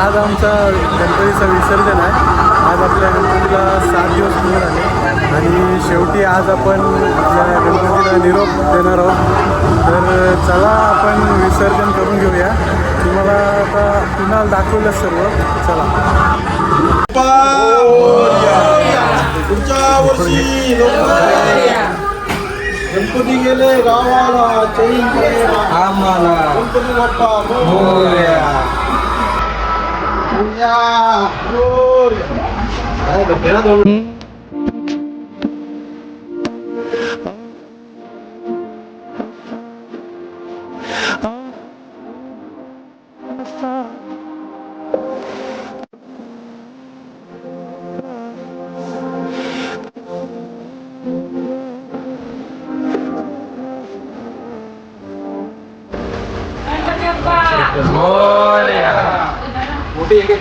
आज आमचा गणपतीचं विसर्जन आहे. आज आपल्या गणपतीला सात दिवस पूर्ण झाले. आणि शेवटी आज आपण आपल्या गणपतीला निरोप देणार आहोत. तर चला आपण विसर्जन करून घेऊया. तुम्हाला आता तुम्हाला दाखवलं सर्व. चला. पुढच्या वर्षी लवकर गणपती गेले गावाला चैन. आम्हाला. गणपती बाप्पा Hallelujah. Gloria.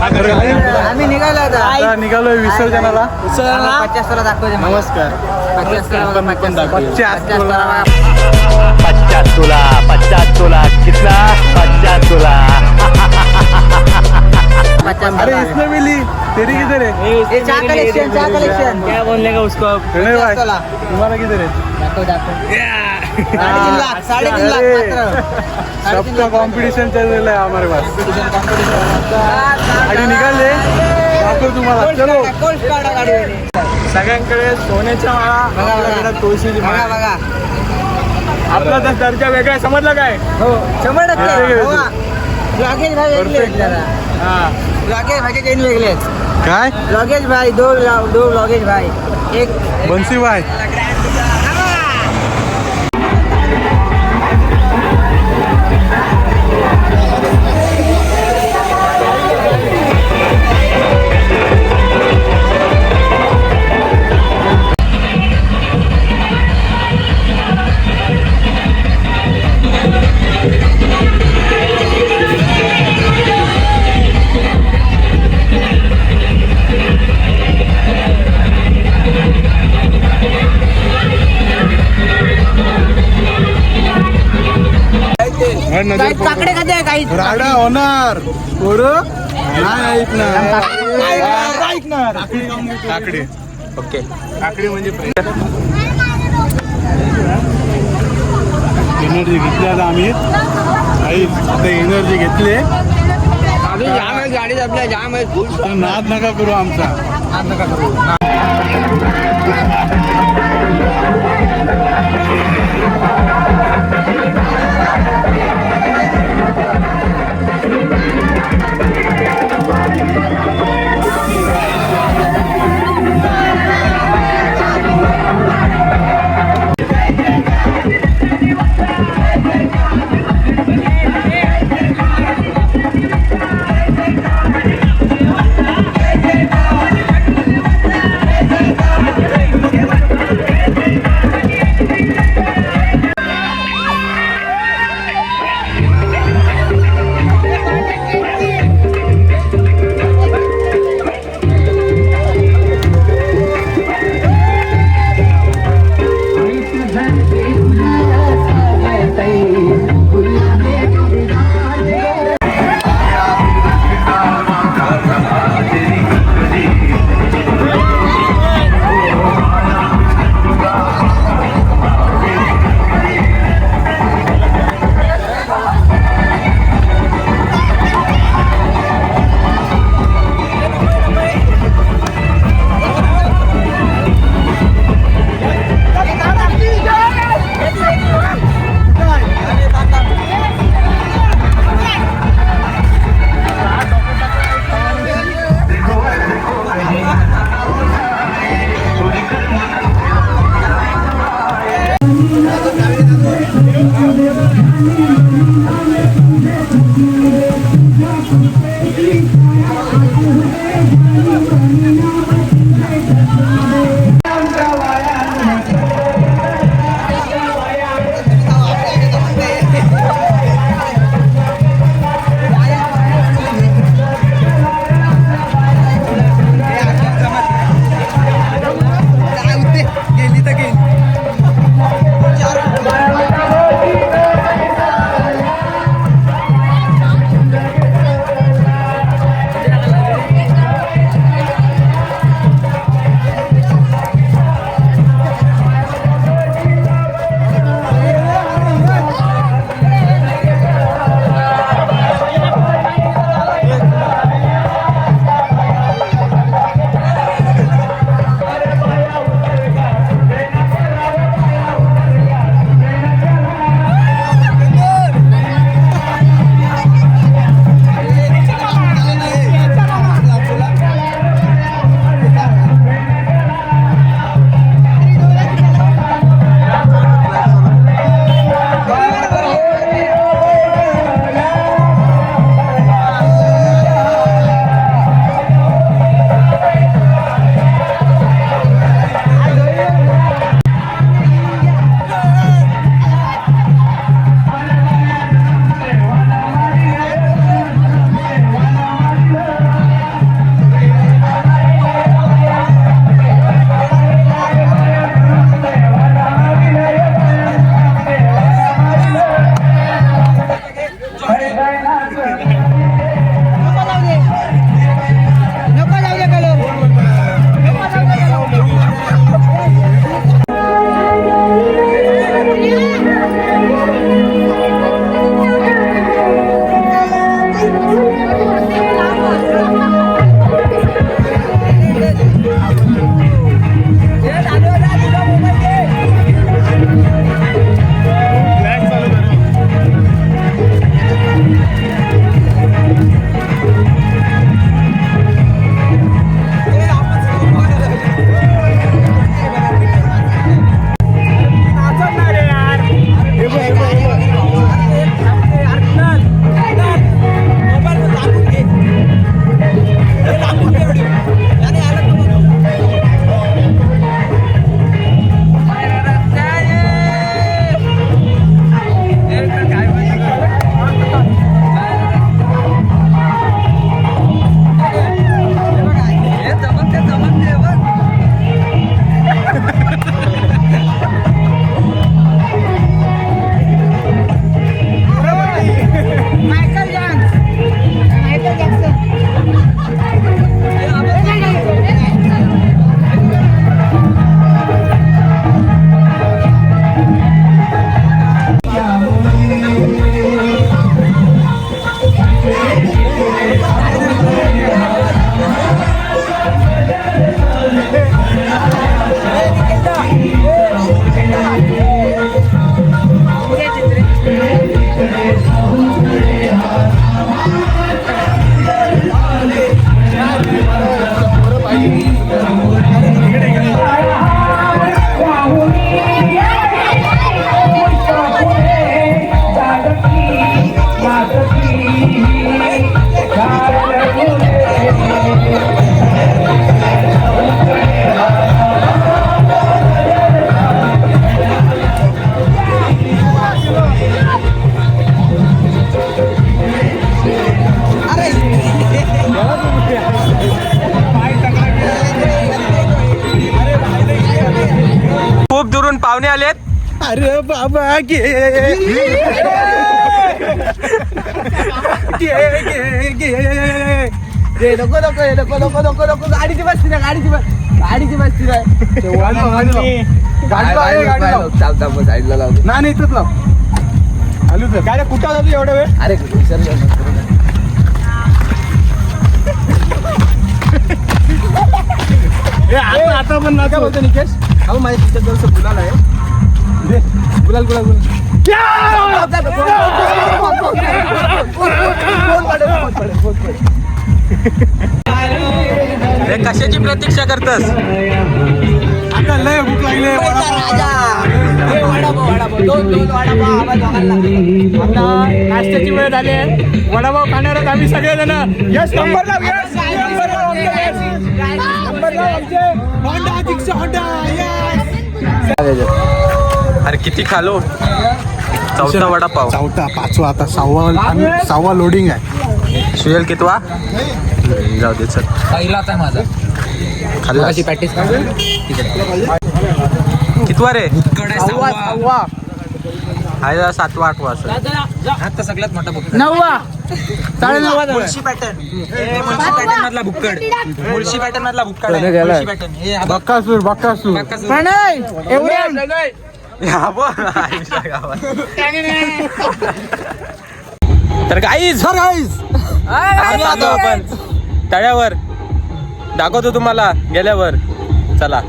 आम्ही निघालो आता. निघालोय विसर्जनाला. पचास तुला दाखवते मला. नमस्कार. पचास पचास तुला. पचास तुला. कितना? पचास तोला. अरे. इसने मिली तेरी किधर है? ये चहा कलेक्शन चहा कलेक्शन क्या बोलने का उसको. तुम्हाला किधर है? दाखव दाखव. साडेतीन लाख साडेतीन लाख सबका कॉम्पिटिशन चल रहा है हमारे पास. गाडी निघाले. दाखव तुम्हाला. चलो. सगळ्यांकडे सोन्याच्या माळा. आपल्याकडे तुळशीची माळा. बघा आपला तर दर्जा वेगळा आहे, समजलं काय? हो. हो. लगेज भाई वेगळे हा. लगेज भाई वेगळे काय? लगेज भाई दो दो लगेज भाई. एक बन्सी भाई. राडा होणार. पोरं ऐकणार. ऐकणार. काकडे ओके. काकडे म्हणजे एनर्जी घेतली आता आम्ही. आता एनर्जी घेतली. जाम आहे गाडी आपल्या जाम आहे नाद नका करू आमचा. नाद नका करू. बाबा गे गे गे. गे नको नको हे नको नको नको नको. गाडीची बसती ना गाडीची बस गाडीची बसती ना. चालता साईडला लावतो नाही नाही इथंच लाव. आलू काय कुठं होता तू एवढा वेळ? अरे विसर्जन ए, आता आता पण ना काय बोलतो निकेश? अहो माझ्या तिच्या जवळ गुलाल आहे. गुलाल गुलाल गुलाल. हे कशाची प्रतीक्षा करतस? आता लय भूक लागली आता नाश्त्याची वेळ झाली आहे. वडापाव खाणार आहोत आम्ही सगळेजण. यश नंबर लाव यश नंबर लाव आमचे. होंडा दीक्षा होंडा यश अरे किती खालो? चौथा वडापाव. चौथा पाचवा आता सहावा आणि सहावा लोडिंग आहे. सुयल कितवा? जाऊ दे चल. पहिलाच आहे माझा. खाल्ला प्रॅक्टिस कितवा रे? सहावा. आहे जरा सातवा आठवा असं. आता सगळ्यात मोठा बुक नववा. साडे नववा. मुळशी पॅटर्न मुळशी पॅटर्न मधला बुक्कड. मुळशी पॅटर्न मधला बुक्कड आहे. मुळशी पॅटर्न बघ. बक्कासूर बक्कासूर. प्रणय हा तर गाईज आम्ही आलो आपण. तळ्यावर. दाखवतो तुम्हाला गेल्यावर. चला.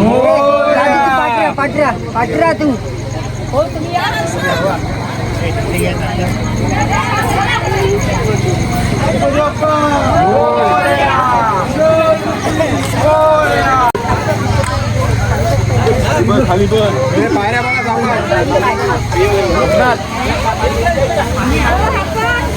पाटऱ्या पाटऱ्या पाटऱ्या तू खाली पण पायऱ्या बघा जाऊ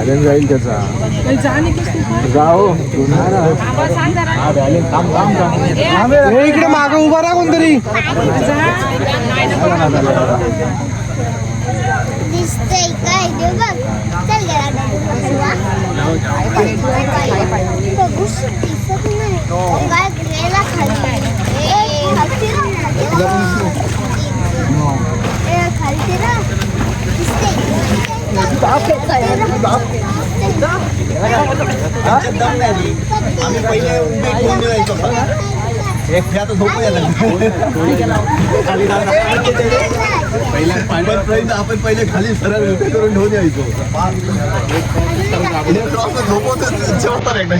बॅलन्स जाईल त्याचा. जा हो हा इकडे मागं उभा राहा कोणतरी. खालती राह, आम्ही पहिले उभे ठेवून द्यायचो हे आता झोपू यायला आपण पहिले खाली सरळ उभे करून ठेवून यायचो. झोपवतच जेवतात एकदा